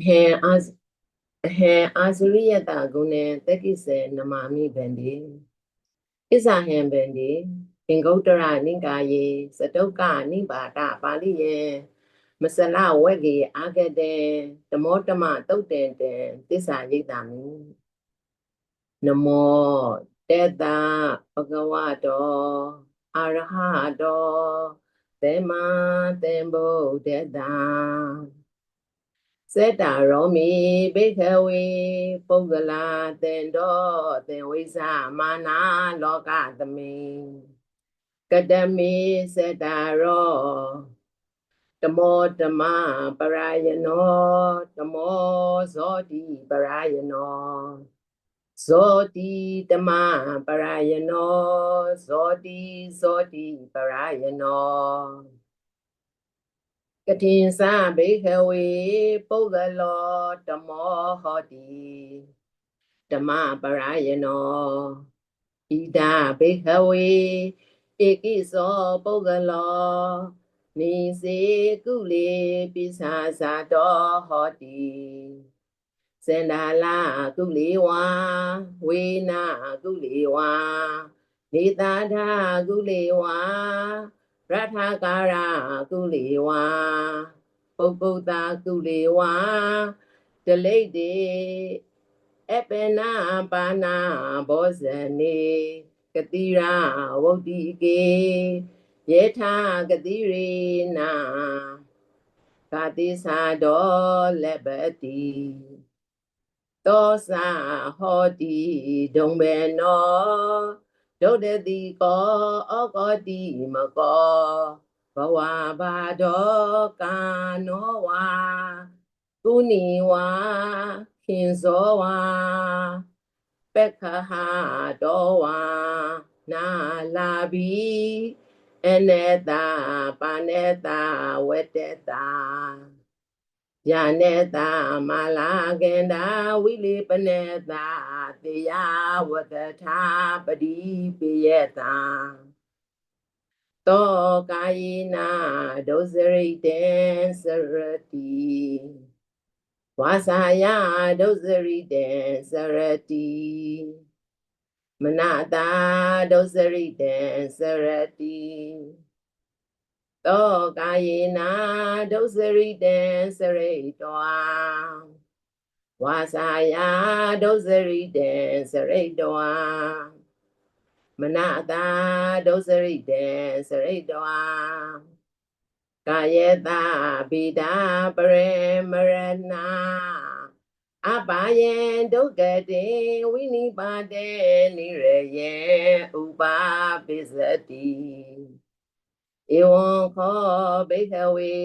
ဟေအာဇဟေအာဇရိယတဂုဏေတက္ကိစေနမာမိဗန္တိဣဇာဟံဗန္တိအင်္ဂုတ္တရနိကာယေစတုက္ကနိပါဒပါဠိယေမစလဝက်ကေအာဂတေဓမောတမတုတ်တေတေသစ္စာရိတ်တာမိနမောတေတာဘဂဝတောအရဟတောသေမသေဗုဒ္ဓတာ စေတာရောမိဘိခဝေပုဂ္ဂလာသင်တော်သင်ဝိဇာမာနာလောကသမိကတမိစေတာရောတမောတမပရာယနောတမောဇောတိပရာယနောဇောတိတမပရာယနောဇောတိဇောတိပရာယနော ကတိင်္စဘိခဝေပုဂ္ဂလောဓမ္မောဟောတိဓမ္မပရာယနောဣဒဘိခဝေဧကိသောပုဂ္ဂလောနိစေကုလေပိစာသာတောဟောတိစန္ဒာလာကုလေဝါဝေနာကုလေဝါနေသာဓာကုလေဝါ ရထကာရကုလေဝါပုဂ္ဂုတကုလေဝါဒလိတ်တေအပေနာပါနာဘောဇနေကတိရာဝုတ်တိကေယေထာကတိရေနာကာတိသာဒောလက်ပတိတောစာဟောတိဒုံဘေနော ဒုဒတိကောဩကောတိမကောဘဝဘာဒောကာနောဝါကုဏီဝါခင်ဇောဝါပက္ခဟာတောဝါနာလာဘီ ယနေတာမာလာကန္တာဝိလိပနေတာတေယဝတ္တထာပတိပိယတာတောကာယေနာဒုစရိတေစရတိဝါစာယဒုစရိတေစရတိမနတာဒုစရိတေစရတိ တောကာယေနာဒုစရိတေစရိတောဝါစာယဒုစရိတေစရိတောမနတာဒုစရိတေစရိတောကာယေတာဗိဒာပရေမရဏအပါယေဒုက္ကတေဝိနိပါတေနိရယေဥပါပိစတိ ဧဝံခောဘိခဝေ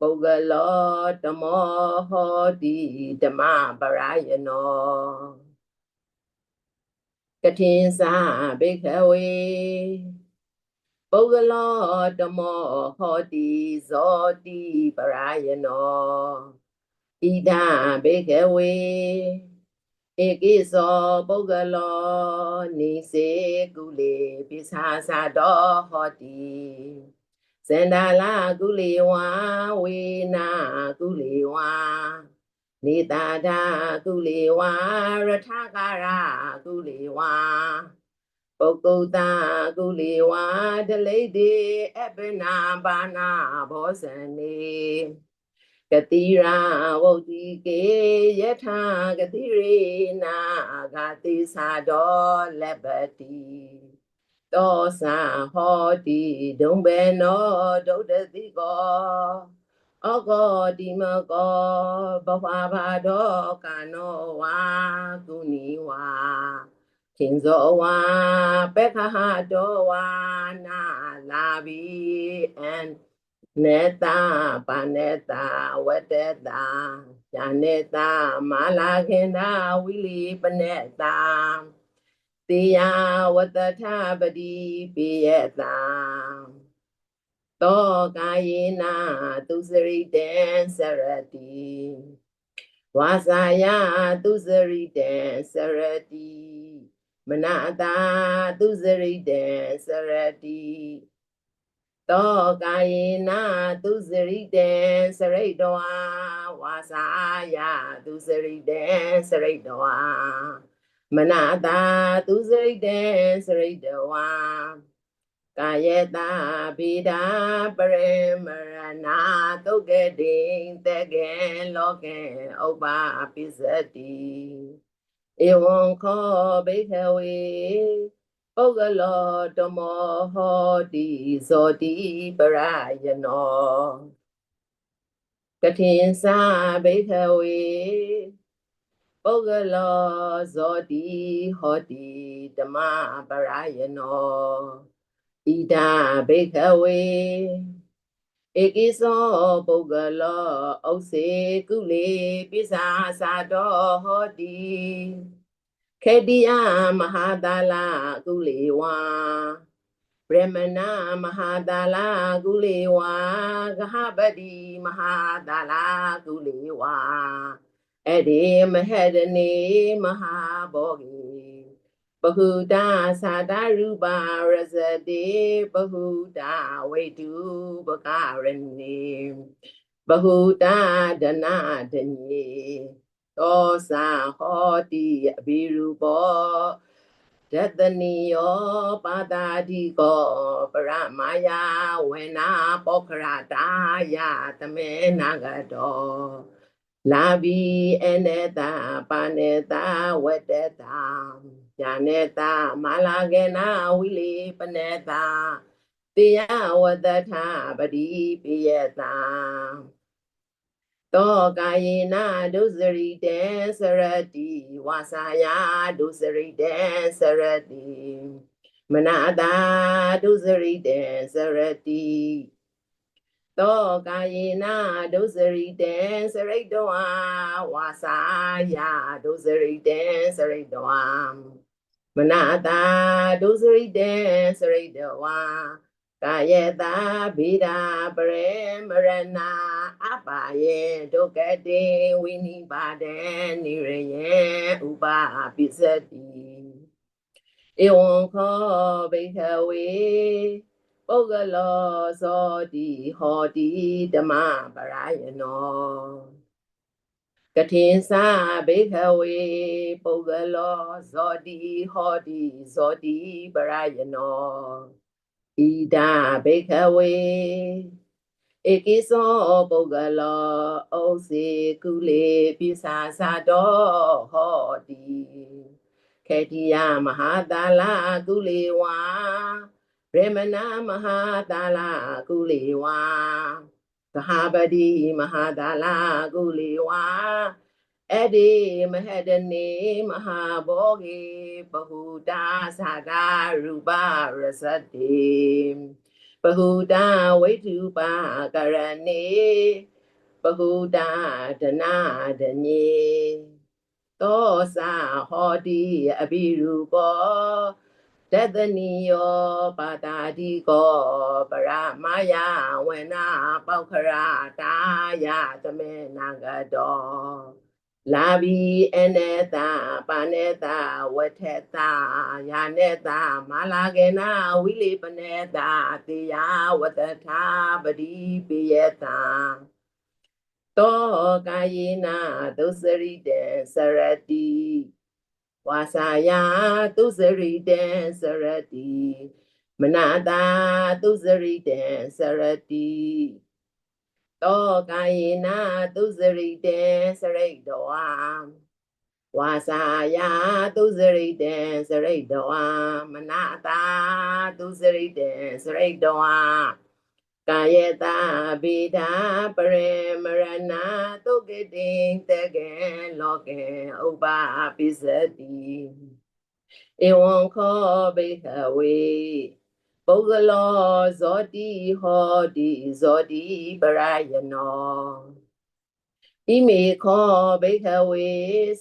ပုဂ္ဂလောဓမ္မောဟောတိဓမ္မပရာယနောကထိင်္စာဘိခဝေပုဂ္ဂလောဓမ္မောဟောတိဇောတိပရာယနောဣဒဘိကဝေ ဧကိသောပုဂ္ဂလောနိစေကုလေပိသာသာတောဟောတိစန္ဒာလာကုလေဝါဝေနာကုလေဝါနေတာဒကုလေဝါရထကာရကုလေဝါပုဂ္ဂုတကုလေဝါဒလိတ်တေအပနာဘာနာဘောဇံနေ ကတိရာဝုတ်တိကေယထာကတိရေနာဂာတိသာဒောလက်ပတိတောစာဟောတိဒုံဘေနောဒုဒ္ဒတိကောဩကောတိမကောဘဝဘာဒောကာနောဝါကုဏီဝါခင်ဇောဝါပက္ခဟတောဝါနာလာဘီ and နေ တာပါနေတာဝတ္တတာญาနေတာမာလာခင်တာဝိလီပနေတာတေယဝတ္တထပတိပိယတာတောကာယေနာသူစရိတေစရတိဝါစာယသူစရိတေစရတိမနတာသူစရိတေစရတိ တောကာယေနာသူစရိတံစရိတဝါဝါစာယသူစရိတံစရိတဝါမနာတာသူစရိတံစရိတဝါကာယတာဗိဒာပရိမရဏသုတ်ကတိတကေလောကေဥပ္ပါပိစတိဧဝံခောဘိခဝေ ပုဂ္ဂလောတမောဟောတိဇောတိပရယနောကထိန်စာဘိခဝေပုဂ္ဂလောဇောတိဟောတိဓမ္မပရယနောဣဒာဘိခဝေဧကိသောပုဂ္ဂလောဥစေကုလေပိစာသာတော်ဟောတိ ခေတိယမဟာတာလာကုလေဝါဗြဟ္မဏမဟာတာလာကုလေဝါဂဟပတိမဟာတာလာကုလေဝါအဲ့ဒီမဟဒနေမဟာဘောဂီဘဟုတာသာတာရူပါရဇတိဘဟုတာဝိတုပကရဏီဘဟုတာဒနာဒညေ သောစာဟောတိအဘိရူပောဒတနိယောပါတာတိကောပရမယာဝေနာပောခရတာယတမေနာဂတောလာဘီအနေတာပါနေတာဝတ္တတာညာနေတာမလာကေနာဝိလေပနေတာတေယဝတ္တထာပတိပိယတာ တောကာယေနာဒုစရိတံစရတိဝါစာယဒုစရိတံစရတိမနာတာဒုစရိတံစရတိတောကာယေနာဒုစရိတံစရိတဝါဝါစာယဒုစရိတံစရိတဝါမနာတာဒုစရိတံစရိတဝါကာယတာဗိဒာပရေမရဏ အပါယေဒုက္ကတိဝိနိပါဒံနိရယေဥပါပိစတိဧဝံခောဘိခ ဝေပုဂ္ဂလောသောတိဟောတိဓမ္မပရယနောကထိန်စာဘိခဝေပုဂ္ဂလောဇောတိဟောတိဇောတိပရယနောဣဒာဘိခဝေဧကိသောပုဂ္ဂလောဩစေကုလေပိစာသာတော်ဟောတိခေတိယမဟာတာလာကုလေဝါဗေမနာမဟာတာလာကုလေဝါသဟာပတိမဟာတာလာကုလေဝါအဒီမဟဒနေမဟာဘောဂေပဟုတာသာဂရူပရစတိ ပဟုတာဝိတုပါကရဏေပဟုတာဒနာဒညေသောစာဟောတိအဘိရူပောတတနိယောပါတာတိကောပရမယဝနာပောက္ခရာတာယသမေနာဂတော လာဘီအနေတာပါနေတာဝထတာယာနေတာမာလာကေနာဝိလေပနေတာတေယဝတထာပတိပိယတာတောကာယေနာသုစရိတေစရတိဝါစာယသုစရိတေစရတိမနာတာသုစရိတေစရတိ တောကာယေနာသုစရိတေစရိတဝါဝါစာယသုစရိတေစရိတဝါမနာတာသုစရိတေစရိတဝါကာယတာဗေဒာပရေမရဏသုကတိတကေလောကေဥပပိစတိဧဝံခောဘိခဝေ ပုဂ္ဂလောဇောတိဟောတိဇောတိပရယနောဣမေခောဘိခဝေ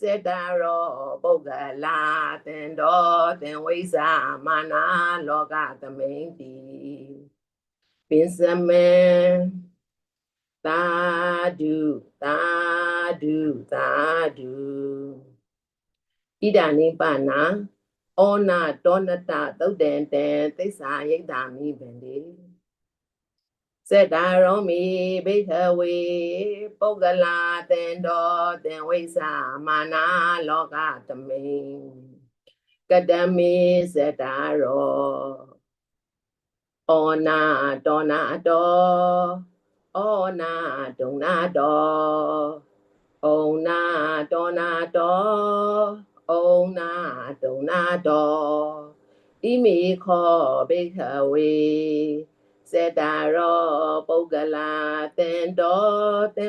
စေတရောပုဂ္ဂလာတံတော်တံဝိဇာမာနာလောကသမိန်တိပင်စမေသာဓုသာဓုသာဓုဣဒာနိပနာ ဩနာတောနတသုတ်တံတံသိစ္စာယိတ်တာမိပင်လေစေတာရောမိဘိခဝေပုဂ္ဂလာသင်တော်သင်ဝိသမာနာလောကတမိန်ကတမေစေတာရောဩနာတောနာတောဩနာဒုံနာတောဩနာတောနာတောဩနာဒုံနာတော ဣမိခောဘိခဝေစေတာရောပုဂ္ဂလာသင်တော်သင်